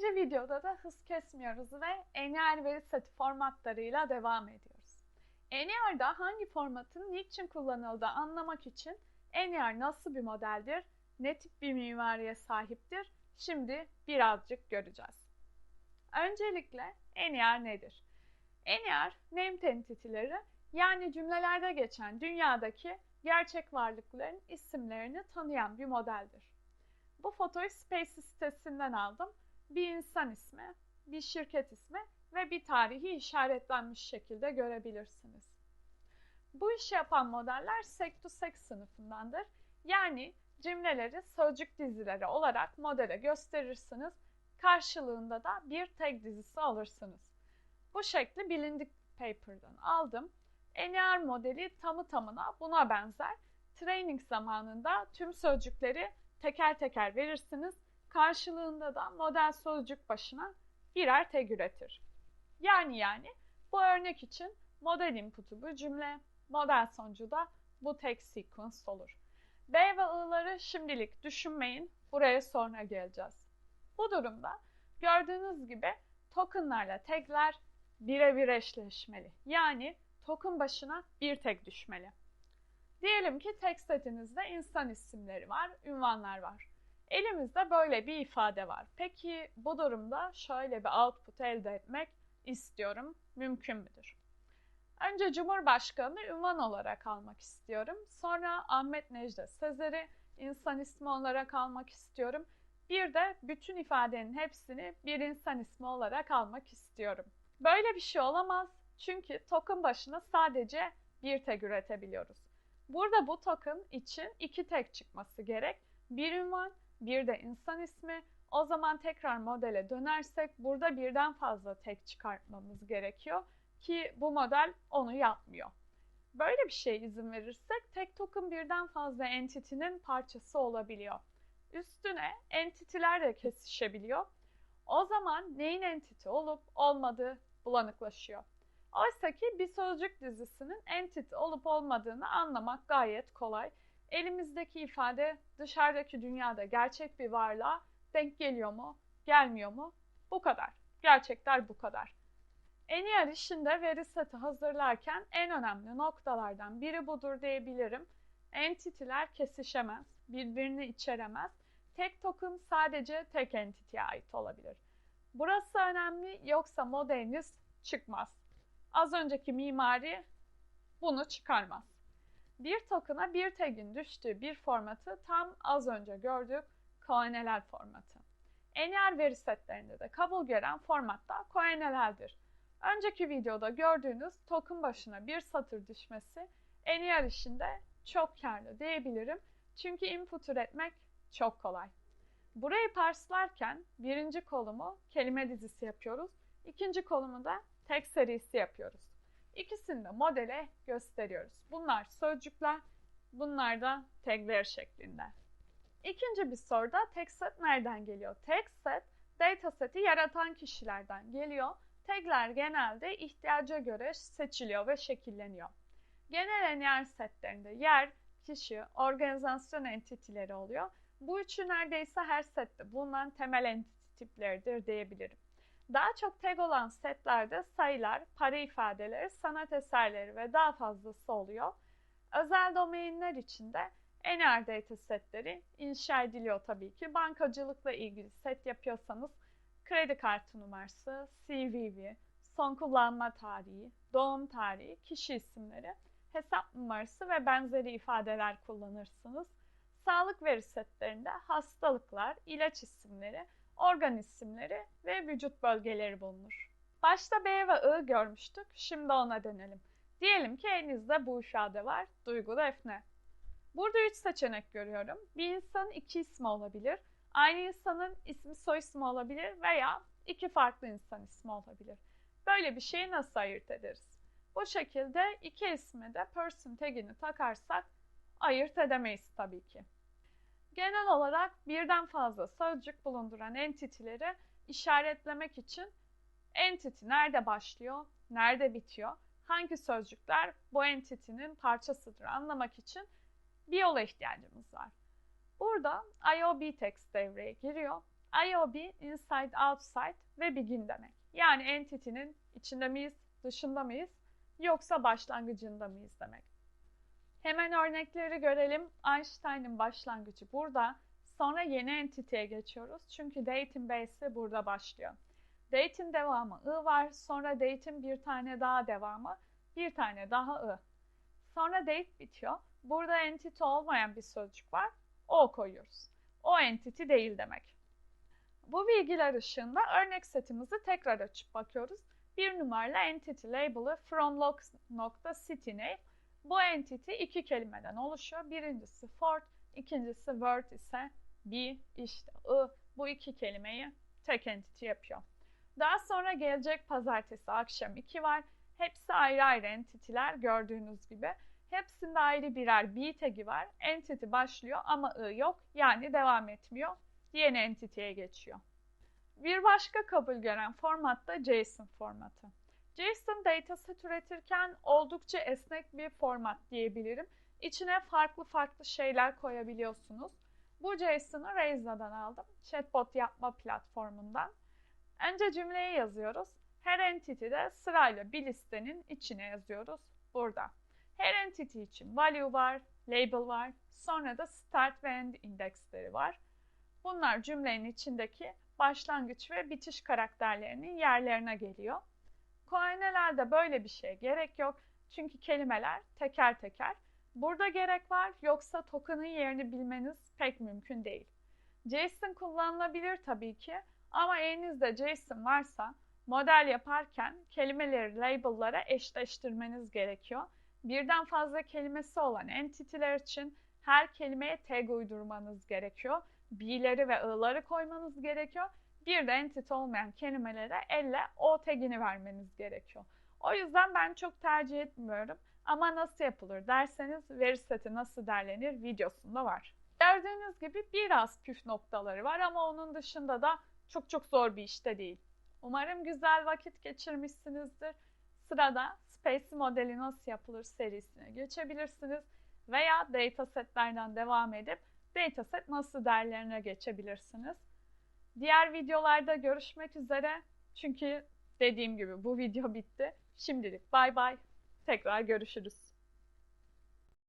İkinci videoda da hız kesmiyoruz ve NR veri seti formatlarıyla devam ediyoruz. NR'da hangi formatın niçin kullanıldığı anlamak için NR nasıl bir modeldir, ne tip bir mimariye sahiptir, şimdi birazcık göreceğiz. Öncelikle NR nedir? NR, named entity'leri yani cümlelerde geçen dünyadaki gerçek varlıkların isimlerini tanıyan bir modeldir. Bu fotoyu Space sitesinden aldım. Bir insan ismi, bir şirket ismi ve bir tarihi işaretlenmiş şekilde görebilirsiniz. Bu işi yapan modeller sek-to-sek sınıfındandır. Yani cümleleri sözcük dizileri olarak modele gösterirsiniz. Karşılığında da bir tag dizisi alırsınız. Bu şekli bilindik paper'dan aldım. NR modeli tamı tamına buna benzer. Training zamanında tüm sözcükleri teker teker verirsiniz. Karşılığında da model sözcük başına birer tag üretir. Yani yani bu örnek için model input'u bu cümle, model sonucu da bu tag sequence olur. B ve I'ları şimdilik düşünmeyin. Buraya sonra geleceğiz. Bu durumda gördüğünüz gibi tokenlarla tagler birebir eşleşmeli. Yani token başına bir tag düşmeli. Diyelim ki tag setinizde insan isimleri var, ünvanlar var. Elimizde böyle bir ifade var. Peki bu durumda şöyle bir output elde etmek istiyorum. Mümkün müdür? Önce Cumhurbaşkanı ünvan olarak almak istiyorum. Sonra Ahmet Necdet Sezer'i insan ismi olarak almak istiyorum. Bir de bütün ifadenin hepsini bir insan ismi olarak almak istiyorum. Böyle bir şey olamaz. Çünkü token başına sadece bir tag üretebiliyoruz. Burada bu token için iki tag çıkması gerek. Bir ünvan, bir de insan ismi. O zaman tekrar modele dönersek burada birden fazla tag çıkartmamız gerekiyor ki bu model onu yapmıyor. Böyle bir şey izin verirsek tek token birden fazla entity'nin parçası olabiliyor. Üstüne entity'ler de kesişebiliyor. O zaman neyin entity olup olmadığı bulanıklaşıyor. Oysa ki bir sözcük dizisinin entity olup olmadığını anlamak gayet kolay. Elimizdeki ifade dışarıdaki dünyada gerçek bir varlığa denk geliyor mu, gelmiyor mu? Bu kadar. Gerçekler bu kadar. NER işinde veri seti hazırlarken en önemli noktalardan biri budur diyebilirim. Entity'ler kesişemez, birbirini içeremez. Tek token sadece tek entity'ye ait olabilir. Burası önemli yoksa modeliniz çıkmaz. Az önceki mimari bunu çıkarmaz. Bir token'a bir tag'in düştüğü bir formatı tam az önce gördük KNLL formatı. NR veri setlerinde de kabul gören formatta KNLL'dir. Önceki videoda gördüğünüz token başına bir satır düşmesi NR işinde çok karlı diyebilirim. Çünkü input üretmek çok kolay. Burayı parslarken birinci kolumu kelime dizisi yapıyoruz. İkinci kolumu da tek serisi yapıyoruz. İkisini de modele gösteriyoruz. Bunlar sözcükler, bunlar da tagler şeklinde. İkinci bir soruda tek nereden geliyor? Tek set dataseti yaratan kişilerden geliyor. Tagler genelde ihtiyaca göre seçiliyor ve şekilleniyor. Genel NR setlerinde yer, kişi, organizasyon entitileri oluyor. Bu üçü neredeyse her sette bulunan temel entity tipleridir diyebilirim. Daha çok tag olan setlerde sayılar, para ifadeleri, sanat eserleri ve daha fazlası oluyor. Özel domainler için de NR data setleri inşa ediliyor tabii ki. Bankacılıkla ilgili set yapıyorsanız kredi kartı numarası, CVV, son kullanma tarihi, doğum tarihi, kişi isimleri, hesap numarası ve benzeri ifadeler kullanırsınız. Sağlık veri setlerinde hastalıklar, ilaç isimleri, organ isimleri ve vücut bölgeleri bulunur. Başta B ve I görmüştük, şimdi ona dönelim. Diyelim ki elinizde bu ifade var, Duygu Defne. Burada üç seçenek görüyorum. Bir insanın iki ismi olabilir, aynı insanın ismi soy ismi olabilir veya iki farklı insan ismi olabilir. Böyle bir şeyi nasıl ayırt ederiz? Bu şekilde iki ismi de person tagini takarsak ayırt edemeyiz tabii ki. Genel olarak birden fazla sözcük bulunduran entity'leri işaretlemek için entity nerede başlıyor, nerede bitiyor, hangi sözcükler bu entity'nin parçasıdır anlamak için bir yola ihtiyacımız var. Burada IOB text devreye giriyor. IOB, inside, outside ve begin demek. Yani entity'nin içinde miyiz, dışında mıyız, yoksa başlangıcında mıyız demek. Hemen örnekleri görelim. Einstein'ın başlangıcı burada. Sonra yeni entity'ye geçiyoruz. Çünkü date'in base'i burada başlıyor. Date'in devamı I var. Sonra date'in bir tane daha devamı. Bir tane daha I. Sonra date bitiyor. Burada entity olmayan bir sözcük var. O koyuyoruz. O entity değil demek. Bu bilgiler ışığında örnek setimizi tekrar açıp bakıyoruz. Bir numaralı entity label'ı from log.cityname. Bu entity iki kelimeden oluşuyor. Birincisi for, ikincisi word ise be, işte I. Bu iki kelimeyi tek entity yapıyor. Daha sonra gelecek pazartesi akşam 2 var. Hepsi ayrı ayrı entity'ler gördüğünüz gibi. Hepsinde ayrı birer B tag'i var. Entity başlıyor ama I yok. Yani devam etmiyor. Yeni entity'ye geçiyor. Bir başka kabul gören format da JSON formatı. JSON dataset üretirken oldukça esnek bir format diyebilirim. İçine farklı farklı şeyler koyabiliyorsunuz. Bu JSON'ı Raiza'dan aldım. Chatbot yapma platformundan. Önce cümleyi yazıyoruz. Her entity'de sırayla bir listenin içine yazıyoruz. Burada. Her entity için value var, label var, sonra da start ve end indeksleri var. Bunlar cümlenin içindeki başlangıç ve bitiş karakterlerinin yerlerine geliyor. Koenelerde böyle bir şeye gerek yok. Çünkü kelimeler teker teker. Burada gerek var yoksa token'ın yerini bilmeniz pek mümkün değil. JSON kullanılabilir tabii ki ama elinizde JSON varsa model yaparken kelimeleri label'lara eşleştirmeniz gerekiyor. Birden fazla kelimesi olan entity'ler için her kelimeye tag uydurmanız gerekiyor. B'leri ve I'ları koymanız gerekiyor. Bir de entity olmayan kelimelere elle o tagini vermeniz gerekiyor. O yüzden ben çok tercih etmiyorum. Ama nasıl yapılır derseniz veri seti nasıl derlenir videosunda var. Gördüğünüz gibi biraz püf noktaları var ama onun dışında da çok çok zor bir işte değil. Umarım güzel vakit geçirmişsinizdir. Sırada Space modeli nasıl yapılır serisine geçebilirsiniz veya datasetlerden devam edip dataset nasıl değerlerine geçebilirsiniz. Diğer videolarda görüşmek üzere. Çünkü dediğim gibi bu video bitti. Şimdilik bay bay. Tekrar görüşürüz.